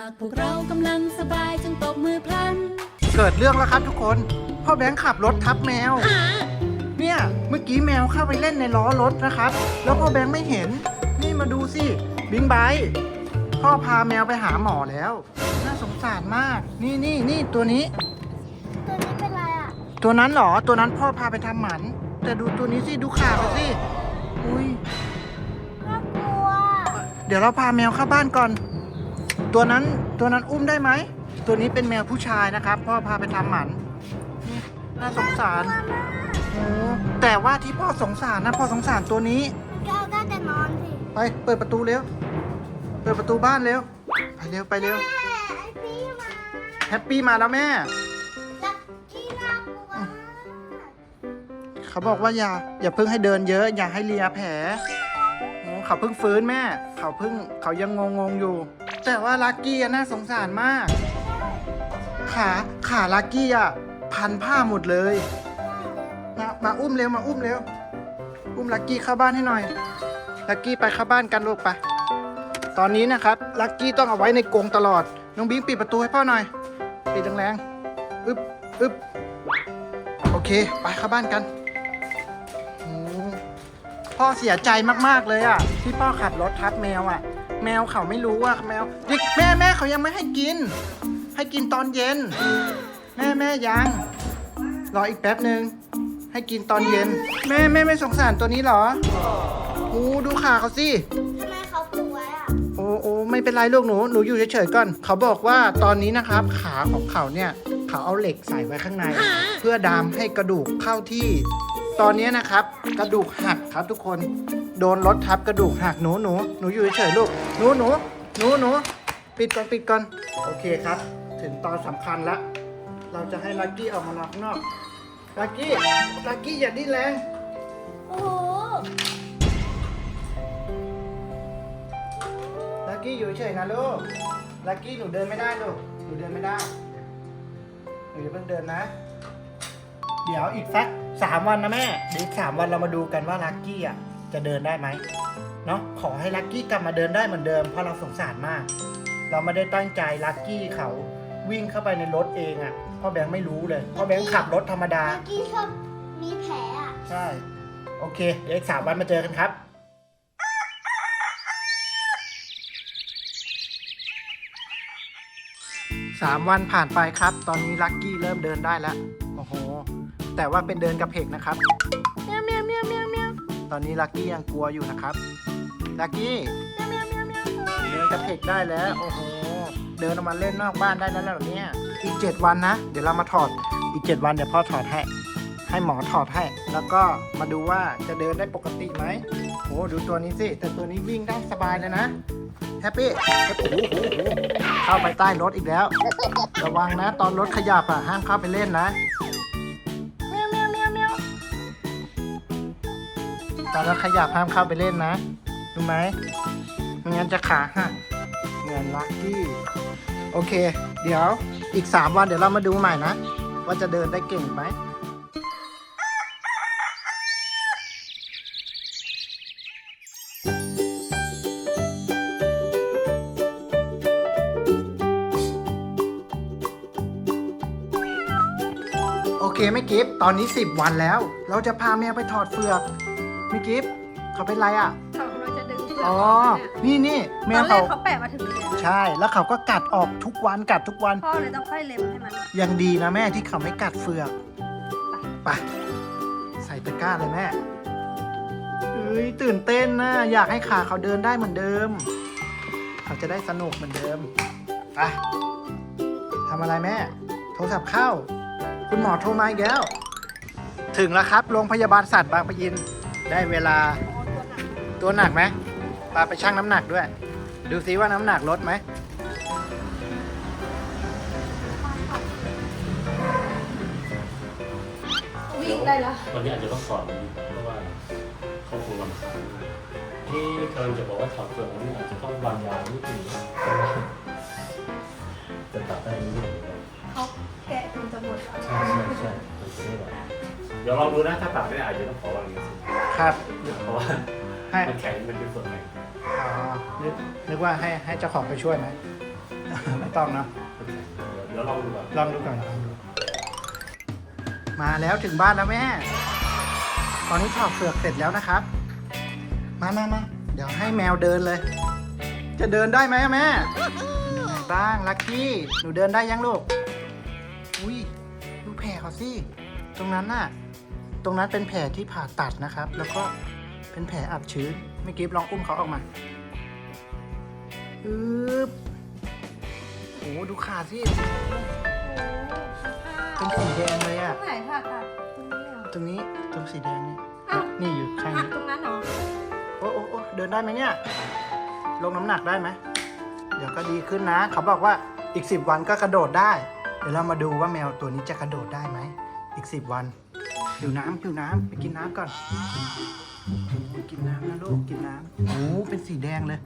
ากพวกเรากำลังสบายจงตบมือพลัน เกิดเรื่องแล้วครับทุกคน พ่อแบงค์ขับรถทับแมว เนี่ยเมื่อกี้แมวเข้าไปเล่นในล้อรถนะครับ แล้วพ่อแบงค์ไม่เห็น นี่มาดูสิบิงไบค์พ่อพาแมวไปหาหมอแล้ว น่าสงสารมาก นี่นี่นี่ตัวนี้ ตัวนี้เป็นไรอะ ตัวนั้นเหรอ ตัวนั้นพ่อพาไปทำหมัน แต่ดูตัวนี้สิดูขาเขาสิ อุ้ย น่ากลัว เดี๋ยวเราพาแมวเข้าบ้านก่อน ตัวนั้นตัวนั้นอุ้มได้ไหม ตัวนี้เป็นแมวผู้ชายนะครับ พ่อพาไปทำหมันนี่น่าสงสารโอ้แต่ว่าที่พ่อสงสารนะพ่อสงสารตัวนี้ ก็ได้แต่นอนสิไปเปิดประตูเร็ว เปิดประตูบ้านเร็ว ไปเร็วไปเร็ว แม่ไอ้ปีมาแฮปปี้มาแล้วแม่ลักกี้น่ากลัวเขาบอกว่าอย่าอย่าเพิ่งให้เดินเยอะ อย่าให้เลียแผลโอ้เขาเพิ่งฟื้นแม่ เขาเพิ่งเขายังงงงๆอยู่ แต่ว่าลักกี้อะน่าสงสารมาก ขาขาลักกี้อะพันผ้าหมดเลย มามาอุ้มเร็วมาอุ้มเร็ว อุ้มลักกี้เข้าบ้านให้หน่อย ลักกี้ไปเข้าบ้านกันลูกไป ตอนนี้นะครับลักกี้ต้องเอาไว้ในกรงตลอด น้องบิงปิดประตูให้พ่อหน่อย ปิดแรงๆ อึบอึบโอเค ไปเข้าบ้านกัน พ่อเสียใจมากๆเลยอะ ที่พ่อขับรถทับแมวอะ แมวเขาไม่รู้ว่าแมวนี่แม่แม่เขายังไม่ให้กิน ให้กินตอนเย็น แม่แม่ยัง รออีกแป๊บหนึ่งให้กินตอนเย็น แม่แม่ไม่สงสารตัวนี้เหรอโอ้ดูขาเขาสิทำไมเขาปลูกไว้อะโอ้โอ้ไม่เป็นไรลูกหนูหนูอยู่เฉยๆก่อน เขาบอกว่าตอนนี้นะครับ ขาของเขาเนี่ย เขาเอาเหล็กใส่ไว้ข้างใน เพื่อดามให้กระดูกเข้าที่ ตอนนี้นะครับ กระดูกหักครับทุกคน โดนรถทับกระดูกหักหนูหนูหนูอยู่เฉยๆลูกหนูหนูหนูหนูปิดก่อนปิดก่อนโอเคครับ ถึงตอนสำคัญแล้ว เราจะให้ลักกี้ออกมานอกนอกลักกี้ลักกี้อย่าดิ้นแรงโอ้โหลักกี้อยู่เฉยนะลูกลักกี้หนูเดินไม่ได้ลูกหนูเดินไม่ได้หนูอย่าเพิ่งเดินนะ เดี๋ยวอีกสักสามวันนะแม่เดี๋ยวอีกสามวันเรามาดูกันว่าลักกี้อะ จะเดินได้ไหมเนาะขอให้ลักกี้กลับมาเดินได้เหมือนเดิมเพราะเราสงสารมาก เราไม่ได้ตั้งใจลักกี้เขาวิ่งเข้าไปในรถเองอะพ่อแบงค์ไม่รู้เลยพ่อแบงค์ขับรถธรรมดา ลักกี้ชอบมีแผลอะ ใช่ โอเค เดี๋ยวอีกสามวันมาเจอกันครับสามวันผ่านไปครับ ตอนนี้ลักกี้เริ่มเดินได้แล้ว โอ้โห แต่ว่าเป็นเดินกระเพกนะครับเมีย อนนี้ลักกี้ยังกลัวอยู่นะครับลักกี้เมียวเมียวเมียวเมียวเดินกระเพกได้แล้วโอ้โหเดินออกมาเล่นนอกบ้านได้แล้วเหรอเนี่ยอีกเจ็ดวันนะ เดี๋ยวเรามาถอดอีกเจ็ดวันเดี๋ยวพ่อถอดให้ให้หมอถอดให้ แล้วก็มาดูว่าจะเดินได้ปกติไหมโอ้ดูตัวนี้สิแต่ตัวนี้วิ่งได้สบายเลยนะแฮปปี้โอ้โหโอ้โหโอ้โหเข้าไปใต้รถอีกแล้ว ระวังนะ ตอนรถขยับอะห้ามเข้าไปเล่นนะ ตอนรถขยับห้ามเข้าไปเล่นนะรู้ไหมไม่งั้นจะขาหักเหมือนลักกี้ โอเค เดี๋ยวอีก 3 วันเดี๋ยวเรามาดูใหม่นะ ว่าจะเดินได้เก่งไหมโอเคไม่กิฟตอนนี้ 10 วันแล้ว เราจะพาแมวไปถอดเฟือก ไม่กิฟเขาเป็นไรอะ เขาเราจะดึงเปลือกอ๋อออกเนี่ยนี่นี่แมตอวนแรเขา กเขาแปะมาถึงเลยใช่ แล้วเขาก็กัดออกทุกวันกัดทุกวัน พ่อเลยต้องค่อยเล็มให้มัน ยังดีนะแม่ที่เขาไม่กัดเฟือกไปใส่ตะกร้าเลยแม่เอ้ยตื่นเต้นนะอยากให้ขาเขาเดินได้เหมือนเดิม เขาจะได้สนุกเหมือนเดิมไปทำอะไรแม่ โทรศัพท์เข้า คุณหมอโทรมาอีกแล้ว ถึงแล้วครับโรงพยาบาลสัตว์บางปะอิน ได้เวลาตัวหนักไหมปาไปชั่งน้ำหนักด้วย ดูซิว่าน้ำหนักลดไหมวิ่งได้แล้ววันนี้อาจจะต้องสอนเพราะว่าเขาคงรำคาญที่กำลังจะบอกว่าถอดเปลือกนี่อาจจะต้องวางยานิดนึงจะตัดได้นิดนึงเขาแกะจนจะหมดแล้วใช่ใช่ใช่มันจะไม่ไหวเดี๋ยวลองดูนะถ้าตัดไม่ได้อาจจะต้องขอวางยาสิ ครับเพราะว่าให้มันแข็งมันเป็นส่วนแข็งอ๋อนึกนึกว่าให้ให้เจ้าของไปช่วยไหมเอไม่ต้องนะเดี๋ยวลองดูก่อนลองดูก่อนลองดูมาแล้วถึงบ้านแล้วแม่ ตอนนี้ถอดเสือกเสร็จแล้วนะครับ มามามาเดี๋ยวให้แมวเดินเลย จะเดินได้ไหมอะแม่เป็นยังไงบ้างลักกี้ หนูเดินได้ยังลูก อุ้ยดูแผลเขาสิ ตรงนั้นน่ะ ตรงนั้นเป็นแผลที่ผ่าตัดนะครับ แล้วก็เป็นแผลอับชื้นไม่กิฟลองอุ้มเขาออกมาอึบโอ้ดูขาสิเป็นสีแดงเลยตรอะงไหนผ่าตัดตรงนี้เหรอตรงนี้ตรงสีแดงนี่อ้าวนี่อยู่ข้างอะนี้ ตรงนั้นเหรอโอ้โอ้โอ้เดินได้ไหมเนี่ย ลงน้ำหนักได้ไหม เดี๋ยวก็ดีขึ้นนะ เขาบอกว่าอีกสิบวันก็กระโดดได้ เดี๋ยวเรามาดูว่าแมวตัวนี้จะกระโดดได้ไหม อีกสิบวัน หิวน้ำหิวน้ำไปกินน้ำก่อน กินน้ำนะลูก กินน้ำโอ้เป็นสีแดงเลย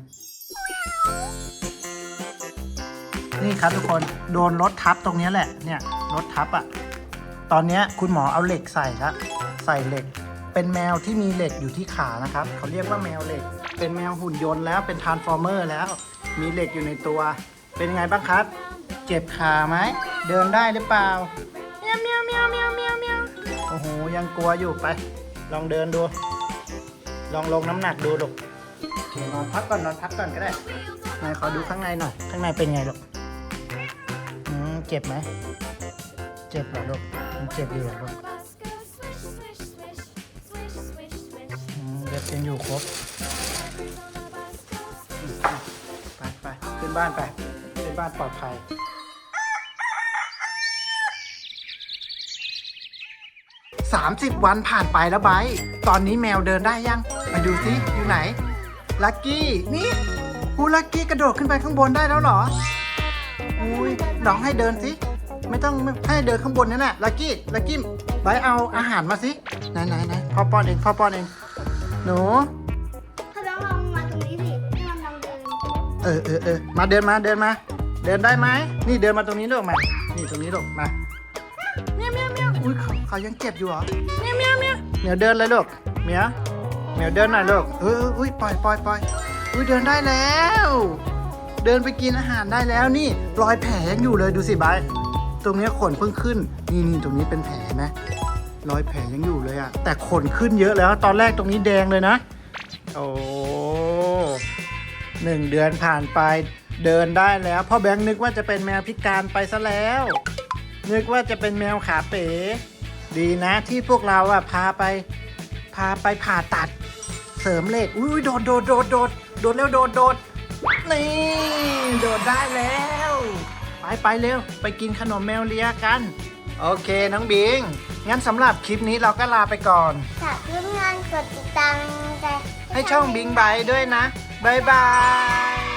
นี่ครับทุกคน โดนรถทับตรงนี้แหละ เนี่ยรถทับอะ่ะ ตอนนี้คุณหมอเอาเหล็กใส่ละใส่เหล็ก เป็นแมวที่มีเหล็กอยู่ที่ขานะครับ เขาเรียกว่าแมวเหล็ก เป็นแมวหุ่นยนต์แล้วเป็นทรานส์ฟอร์เมอร์แล้ว มีเหล็กอยู่ในตัว เป็นไงบ้างครับ เจ็บขาไหม เดินได้หรือเปล่า ยังกลัวอยู่ไป ลองเดินดู ลองลงน้ำหนักดูลูกนอนพักก่อนนอนพักก่อนก็ได้ไหนขอดูข้างในหน่อย ข้างในเป็นไงลูกอืมเจ็บไหม เจ็บเหรอลูกมันเจ็บอยู่เหรอลูกอืมเล็บยังอยู่ครบไปไปขึ้นบ้านไป ขึ้นบ้านปลอดภัย สามสิบวันผ่านไปแล้วไบร์ทตอนนี้แมวเดินได้ยังไปดูซิอยู่ไหน ลักกี้ นี่อูลักกี้กระโดดขึ้นไปข้างบนได้แล้วเหรอ อุ้ยลองให้เดินสิ ไม่ต้องให้เดินข้างบนนั่นแหละลักกี้ ลักกี้ไบร์ทเอาอาหารมาสิไหนไหนไหนพ่อป้อนเองพ่อป้อนเอง หนู ถ้าลองลองมาตรงนี้สิให้มันลองเดินเออเออเออมาเดินมาเดินมา เดินได้ไหม นี่เดินมาตรงนี้ลูกมา นี่ตรงนี้ลูกมา เขาเขายังเจ็บอยู่เหรอเมียวเมียวเมียวเหมียวเดินเลยลูกเหมียวเหมียวเดินหน่อยลูกเออเอออุ้ยปล่อยปล่อยปล่อยอุ้ยเดินได้แล้ว เดินไปกินอาหารได้แล้วนี่รอยแผลยังอยู่เลยดูสิบายตรงเนี้ยขนเพิ่งขึ้นนี่นี่ตรงนี้เป็นแผลไหมรอยแผลยังอยู่เลยอะแต่ขนขึ้นเยอะแล้ว ตอนแรกตรงนี้แดงเลยนะ โอ้หนึ่งเดือนผ่านไปเดินได้แล้วพ่อแบงค์นึกว่าจะเป็นแมวพิการไปซะแล้ว นึกว่าจะเป็นแมวขาเป๋ ดีนะที่พวกเราอะพาไป พาไปผ่าตัด เสริมเหล็กอุ้ยโดดโดดโดดโดดโดดแล้วโดดโดดนี่โดดได้แล้ว ไปไปเร็ว ไปกินขนมแมวเลียกัน โอเคน้องบิง งั้นสำหรับคลิปนี้เราก็ลาไปก่อน ฝากเพื่อนๆกดติดตามใจ ให้ช่องบิงบายด้วยนะบายบาย